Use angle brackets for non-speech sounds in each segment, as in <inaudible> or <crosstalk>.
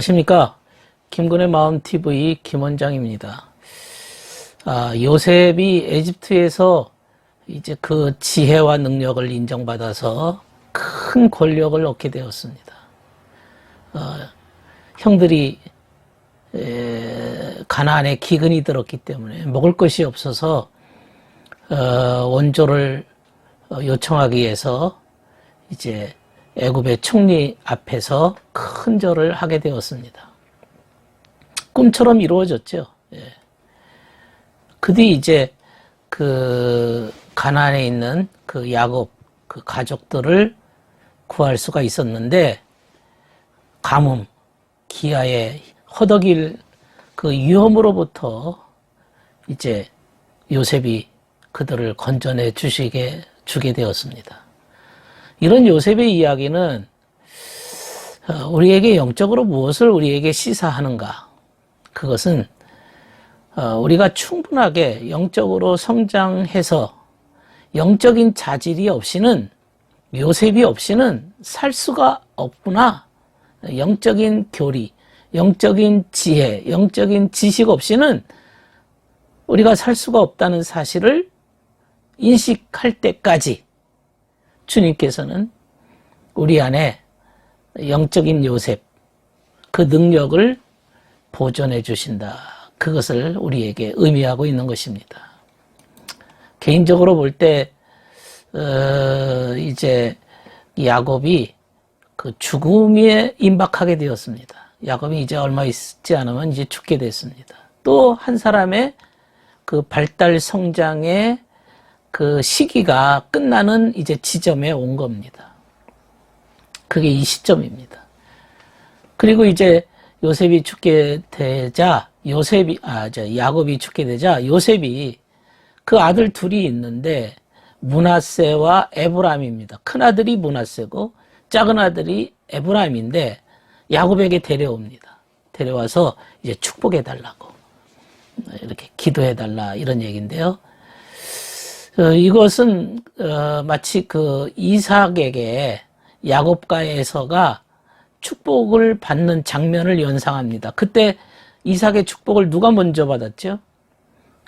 안녕하십니까. 김군의 마음TV 김원장입니다. 아, 요셉이 에집트에서 이제 그 지혜와 능력을 인정받아서 큰 권력을 얻게 되었습니다. 어, 형들이 에, 가나안에 기근이 들었기 때문에 먹을 것이 없어서 어, 원조를 어, 요청하기 위해서 이제 애굽의 총리 앞에서 큰 절을 하게 되었습니다. 꿈처럼 이루어졌죠. 예. 그뒤 이제 그 가나안에 있는 그 야곱 그 가족들을 구할 수가 있었는데 가뭄, 기아에 허덕일 그 위험으로부터 이제 요셉이 그들을 건져내 주시게 주게 되었습니다. 이런 요셉의 이야기는 어, 우리에게 영적으로 무엇을 우리에게 시사하는가? 그것은 어, 우리가 충분하게 영적으로 성장해서 영적인 자질이 없이는 요셉이 없이는 살 수가 없구나. 영적인 교리, 영적인 지혜, 영적인 지식 없이는 우리가 살 수가 없다는 사실을 인식할 때까지 주님께서는 우리 안에 영적인 요셉, 그 능력을 보존해 주신다. 그것을 우리에게 의미하고 있는 것입니다. 개인적으로 볼 때, 어, 이제 야곱이 그 죽음에 임박하게 되었습니다. 야곱이 이제 얼마 있지 않으면 이제 죽게 됐습니다. 또 한 사람의 그 발달 성장의 그 시기가 끝나는 이제 지점에 온 겁니다. 그게 이 시점입니다. 그리고 이제 요셉이 죽게 되자 요셉이 아저 야곱이 죽게 되자 요셉이 그 아들 둘이 있는데 문하세와 에브람입니다. 큰 아들이 문하세고 작은 아들이 에브람인데 야곱에게 데려옵니다. 데려와서 이제 축복해 달라고 이렇게 기도해 달라 이런 얘기인데요. 어, 이것은 어, 마치 그 이삭에게 야곱과 에서가 축복을 받는 장면을 연상합니다. 그때 이삭의 축복을 누가 먼저 받았죠?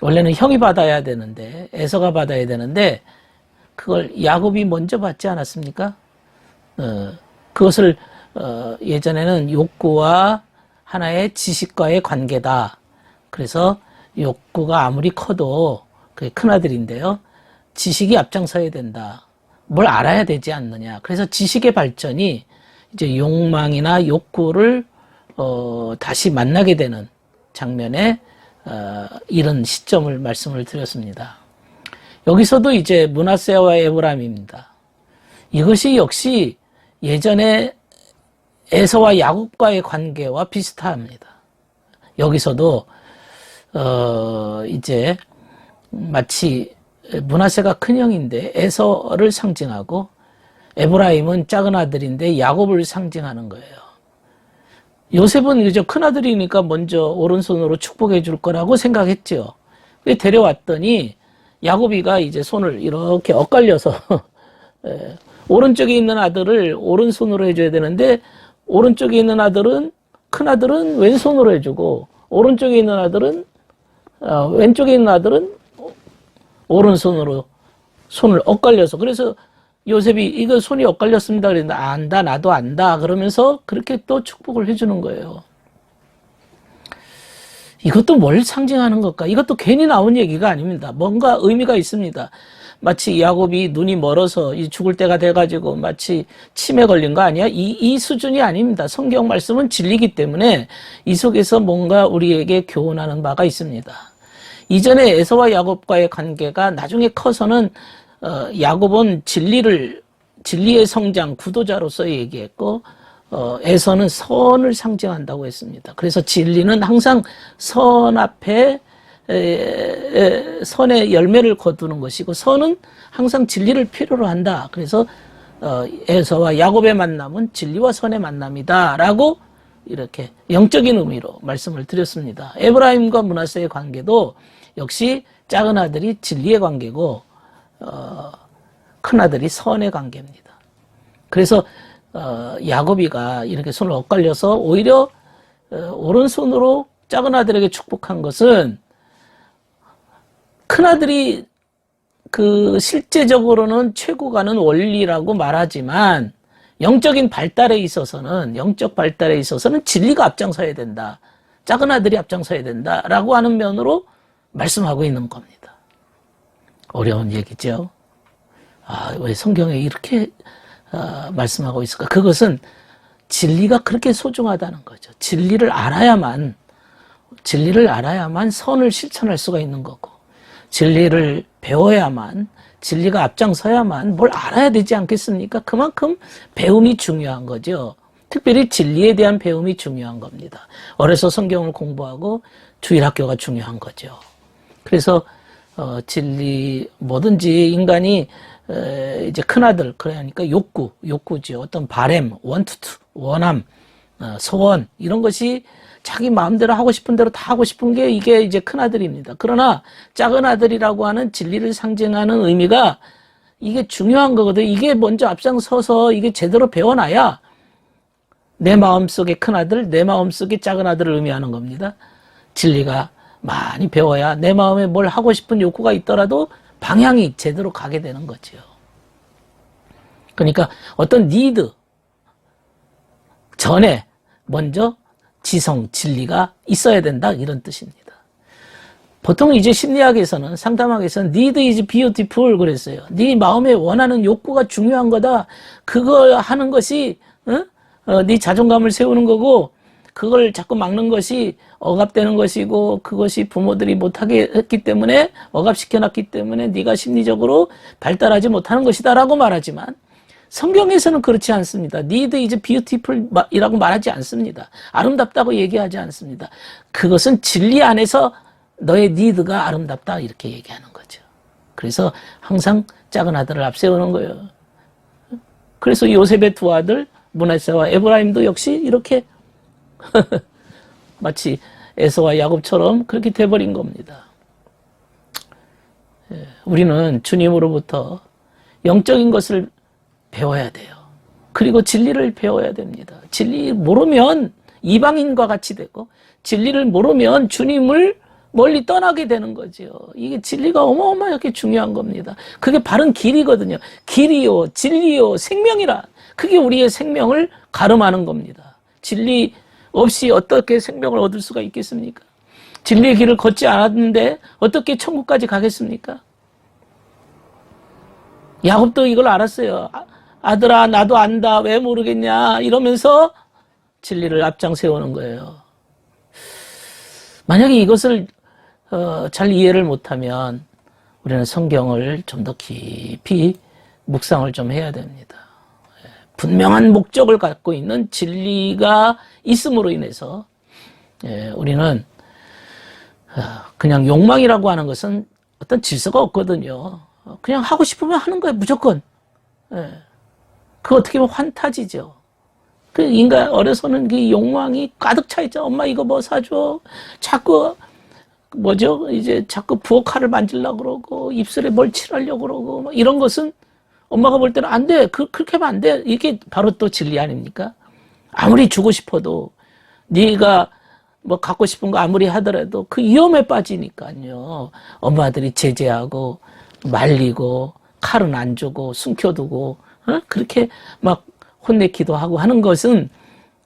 원래는 형이 받아야 되는데 에서가 받아야 되는데 그걸 야곱이 먼저 받지 않았습니까? 어, 그것을 어, 예전에는 욕구와 하나의 지식과의 관계다. 그래서 욕구가 아무리 커도 그게 큰아들인데요. 지식이 앞장서야 된다. 뭘 알아야 되지 않느냐. 그래서 지식의 발전이 이제 욕망이나 욕구를 어, 다시 만나게 되는 장면에 어, 이런 시점을 말씀을 드렸습니다. 여기서도 이제 문하세와 에브람입니다. 이것이 역시 예전에 에서와 야곱과의 관계와 비슷합니다. 여기서도 어 이제 마치 문하세가 큰 형인데 에서를 상징하고 에브라임은 작은 아들인데 야곱을 상징하는 거예요. 요셉은 이제 큰 아들이니까 먼저 오른손으로 축복해 줄 거라고 생각했죠. 데려왔더니 야곱이가 이제 손을 이렇게 엇갈려서 <laughs> 오른쪽에 있는 아들을 오른손으로 해줘야 되는데 오른쪽에 있는 아들은 큰 아들은 왼손으로 해주고 오른쪽에 있는 아들은 어, 왼쪽에 있는 아들은 오른손으로 손을 엇갈려서 그래서 요셉이 이거 손이 엇갈렸습니다. 그랬는데 안다 나도 안다 그러면서 그렇게 또 축복을 해주는 거예요. 이것도 뭘 상징하는 걸까? 이것도 괜히 나온 얘기가 아닙니다. 뭔가 의미가 있습니다. 마치 야곱이 눈이 멀어서 죽을 때가 돼가지고 마치 치매 걸린 거 아니야? 이, 이 수준이 아닙니다. 성경 말씀은 진리기 때문에 이 속에서 뭔가 우리에게 교훈하는 바가 있습니다. 이전에 에서와 야곱과의 관계가 나중에 커서는 어, 야곱은 진리를 진리의 성장 구도자로서 얘기했고 어, 에서는 선을 상징한다고 했습니다. 그래서 진리는 항상 선 앞에 선의 열매를 거두는 것이고 선은 항상 진리를 필요로 한다. 그래서 어, 에서와 야곱의 만남은 진리와 선의 만남이다라고 이렇게 영적인 의미로 말씀을 드렸습니다. 에브라임과 문하세의 관계도 역시 작은 아들이 진리의 관계고 어, 큰 아들이 선의 관계입니다. 그래서 어, 야곱이가 이렇게 손을 엇갈려서 오히려 어, 오른손으로 작은 아들에게 축복한 것은 큰 아들이 그 실제적으로는 최고 가는 원리라고 말하지만 영적인 발달에 있어서는 영적 발달에 있어서는 진리가 앞장서야 된다. 작은 아들이 앞장서야 된다라고 하는 면으로 말씀하고 있는 겁니다. 어려운 얘기죠. 아, 왜 성경에 이렇게 어, 말씀하고 있을까? 그것은 진리가 그렇게 소중하다는 거죠. 진리를 알아야만 진리를 알아야만 선을 실천할 수가 있는 거고 진리를 배워야만 진리가 앞장서야만 뭘 알아야 되지 않겠습니까? 그만큼 배움이 중요한 거죠. 특별히 진리에 대한 배움이 중요한 겁니다. 어려서 성경을 공부하고 주일학교가 중요한 거죠. 그래서 어, 진리 뭐든지 인간이 에, 이제 큰아들 그러니까 욕구 욕구죠 어떤 바램 원투투 원함 어, 소원 이런 것이 자기 마음대로 하고 싶은 대로 다 하고 싶은 게 이게 이제 큰아들입니다. 그러나 작은 아들이라고 하는 진리를 상징하는 의미가 이게 중요한 거거든. 이게 먼저 앞장서서 이게 제대로 배워놔야 내 마음속에 큰아들 내 마음속에 작은 아들을 의미하는 겁니다. 진리가 많이 배워야 내 마음에 뭘 하고 싶은 욕구가 있더라도 방향이 제대로 가게 되는 거죠. 그러니까 어떤 니드 전에 먼저 지성, 진리가 있어야 된다 이런 뜻입니다. 보통 이제 심리학에서는 상담학에서는 need is beautiful 그랬어요. 네 마음에 원하는 욕구가 중요한 거다. 그걸 하는 것이 어? 어, 네 자존감을 세우는 거고 그걸 자꾸 막는 것이 억압되는 것이고 그것이 부모들이 못하게 했기 때문에 억압시켜놨기 때문에 네가 심리적으로 발달하지 못하는 것이다라고 말하지만 성경에서는 그렇지 않습니다. need is beautiful 이라고 말하지 않습니다. 아름답다고 얘기하지 않습니다. 그것은 진리 안에서 너의 need가 아름답다 이렇게 얘기하는 거죠. 그래서 항상 작은 아들을 앞세우는 거예요. 그래서 요셉의 두 아들 문하세와 에브라임도 역시 이렇게 <laughs> 마치 에서와 야곱처럼 그렇게 돼버린 겁니다. 예, 우리는 주님으로부터 영적인 것을 배워야 돼요. 그리고 진리를 배워야 됩니다. 진리 모르면 이방인과 같이 되고 진리를 모르면 주님을 멀리 떠나게 되는 거죠. 이게 진리가 어마어마하게 중요한 겁니다. 그게 바른 길이거든요. 길이요, 진리요, 생명이라. 그게 우리의 생명을 가름하는 겁니다. 진리 없이 어떻게 생명을 얻을 수가 있겠습니까? 진리의 길을 걷지 않았는데 어떻게 천국까지 가겠습니까? 야곱도 이걸 알았어요. 아, 들아 나도 안다 왜 모르겠냐 이러면서 진리를 앞장 세우는 거예요. 만약에 이것을 어, 잘 이해를 못하면 우리는 성경을 좀 더 깊이 묵상을 좀 해야 됩니다. 예, 분명한 목적을 갖고 있는 진리가 있음으로 인해서 예, 우리는 어, 그냥 욕망이라고 하는 것은 어떤 질서가 없거든요. 그냥 하고 싶으면 하는 거예요, 무조건. 예. 그 어떻게 보면 환타지죠. 그 인간 어려서는 그 욕망이 가득 차 있죠. 엄마 이거 뭐 사줘. 자꾸 뭐죠? 이제 자꾸 부엌칼을 만질라 그러고 입술에 뭘 칠하려고 그러고 뭐 이런 것은 엄마가 볼 때는 안 돼. 그 그렇게 하면 안 돼. 이게 바로 또 진리 아닙니까? 아무리 주고 싶어도 네가 뭐 갖고 싶은 거 아무리 하더라도 그 위험에 빠지니까요. 엄마들이 제재하고 말리고 칼은 안 주고 숨겨두고 어? 그렇게 막 혼내기도 하고 하는 것은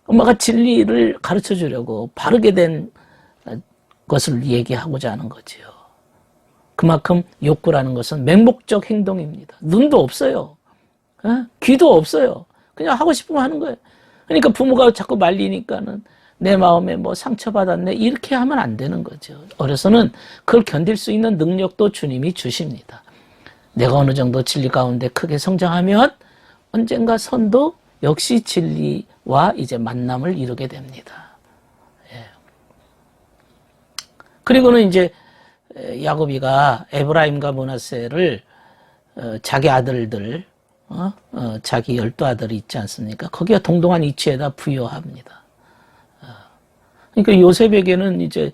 엄마가 진리를 가르쳐 주려고 바르게 된 것을 얘기하고자 하는 거지요. 그만큼 욕구라는 것은 맹목적 행동입니다. 눈도 없어요. 어? 귀도 없어요. 그냥 하고 싶으면 하는 거예요. 그러니까 부모가 자꾸 말리니까는 내 마음에 뭐 상처받았네 이렇게 하면 안 되는 거죠. 어려서는 그걸 견딜 수 있는 능력도 주님이 주십니다. 내가 어느 정도 진리 가운데 크게 성장하면 언젠가 선도 역시 진리와 이제 만남을 이루게 됩니다. 예. 그리고는 이제 야곱이가 에브라임과 모나세를 어, 자기 아들들, 어? 어, 자기 열두 아들이 있지 않습니까? 거기가 동동한 이치에다 부여합니다. 그러니까 요셉에게는 이제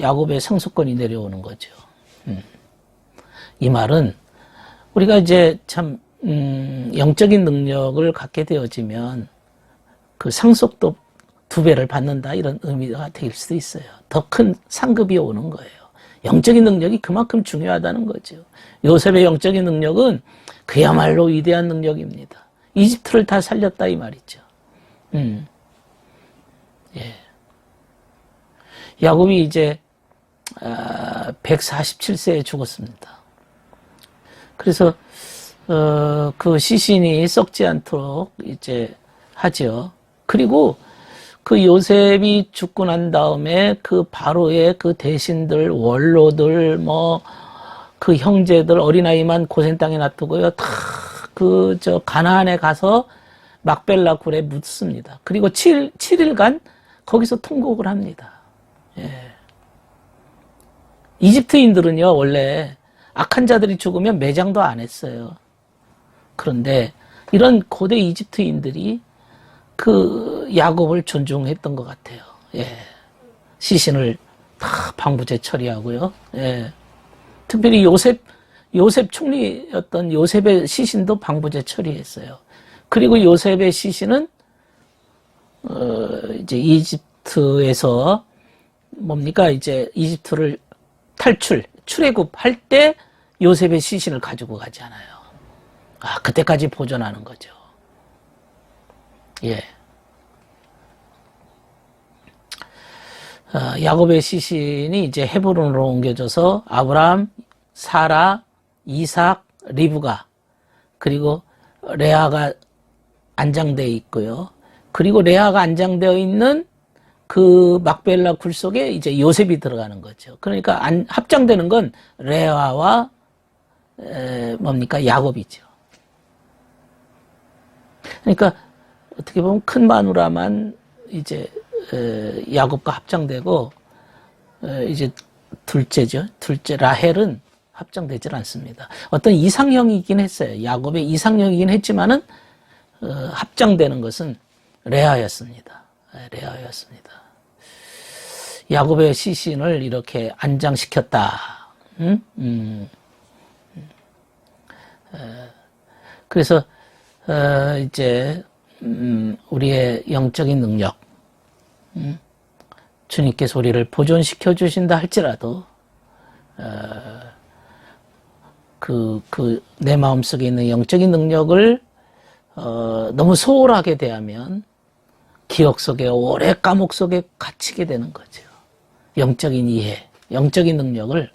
야곱의 상속권이 내려오는 거죠. 음. 이 말은 우리가 이제 참 음, 영적인 능력을 갖게 되어지면 그 상속도 두 배를 받는다 이런 의미가 될 수도 있어요. 더 큰 상급이 오는 거예요. 영적인 능력이 그만큼 중요하다는 거죠. 요셉의 영적인 능력은 그야말로 위대한 능력입니다. 이집트를 다 살렸다 이 말이죠. 음. 예. 야곱이 이제 아, 147세에 죽었습니다. 그래서 어, 그 시신이 썩지 않도록 이제 하죠. 그리고 그 요셉이 죽고 난 다음에 그 바로의 그 대신들, 원로들, 뭐, 그 형제들, 어린아이만 고센 땅에 놔두고요. 다 그, 저, 가나안에 가서 막벨라 굴에 묻습니다. 그리고 7, 7일간 거기서 통곡을 합니다. 예. 이집트인들은요, 원래 악한 자들이 죽으면 매장도 안 했어요. 그런데 이런 고대 이집트인들이 그 야곱을 존중했던 것 같아요. 예. 시신을 다 방부제 처리하고요. 예. 특별히 요셉, 요셉 총리였던 요셉의 시신도 방부제 처리했어요. 그리고 요셉의 시신은, 어, 이제 이집트에서 뭡니까? 이제 이집트를 탈출, 출애굽할 때 요셉의 시신을 가지고 가지 않아요. 아, 그때까지 보존하는 거죠. 예. 야곱의 시신이 이제 헤브론으로 옮겨져서 아브람, 사라, 이삭, 리브가 그리고 레아가 안장되어 있고요. 그리고 레아가 안장되어 있는 그 막벨라 굴 속에 이제 요셉이 들어가는 거죠. 그러니까 안, 합장되는 건 레아와 에, 뭡니까 야곱이죠. 그러니까 어떻게 보면 큰 마누라만 이제 에, 야곱과 합장되고 에, 이제 둘째죠. 둘째 라헬은 합장되질 않습니다. 어떤 이상형이긴 했어요. 야곱의 이상형이긴 했지만은 어, 합장되는 것은 레아였습니다. 에, 레아였습니다. 야곱의 시신을 이렇게 안장시켰다. 음? 음. 에, 그래서 어, 이제 음, 우리의 영적인 능력, 음, 주님께서 우리를 보존시켜 주신다 할지라도 어, 그, 그, 내 마음 속에 있는 영적인 능력을 어, 너무 소홀하게 대하면 기억 속에 오래 감옥 속에 갇히게 되는 거죠. 영적인 이해, 영적인 능력을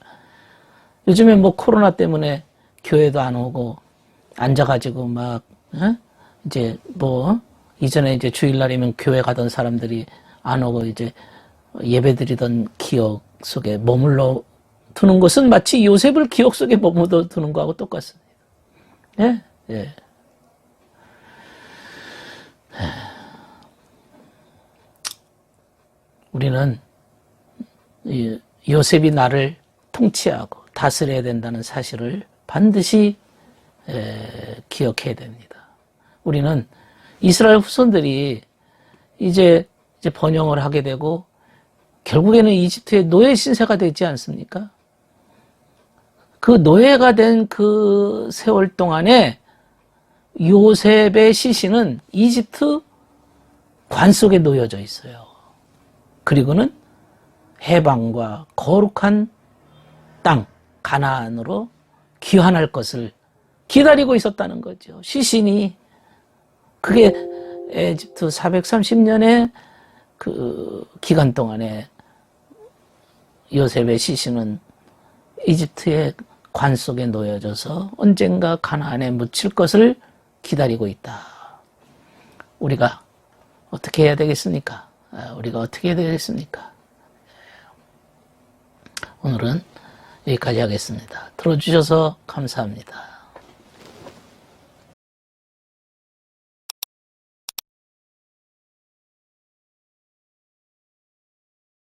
요즘에 뭐 코로나 때문에 교회도 안 오고 앉아가지고 막 어? 이제 뭐 이전에 이제 주일날이면 교회 가던 사람들이 안 오고 이제 예배드리던 기억 속에 머물러 두는 것은 마치 요셉을 기억 속에 머물러 두는 거하고 똑같습니다. 예, 예. 우리는 요셉이 나를 통치하고 다스려야 된다는 사실을 반드시 기억해야 됩니다. 우리는 이스라엘 후손들이 이제 이제 번영을 하게 되고 결국에는 이집트의 노예 신세가 되지 않습니까? 그 노예가 된 그 세월 동안에 요셉의 시신은 이집트 관 속에 놓여져 있어요. 그리고는 해방과 거룩한 땅 가나안으로 귀환할 것을 기다리고 있었다는 거죠. 시신이 그게 에집트 430년의 그 기간 동안에 요셉의 시신은 이집트의 관 속에 놓여져서 언젠가 가나안에 묻힐 것을 기다리고 있다. 우리가 어떻게 해야 되겠습니까? 아, 우리가 어떻게 해야 되겠습니까? 오늘은 여기까지 하겠습니다. 들어주셔서 감사합니다.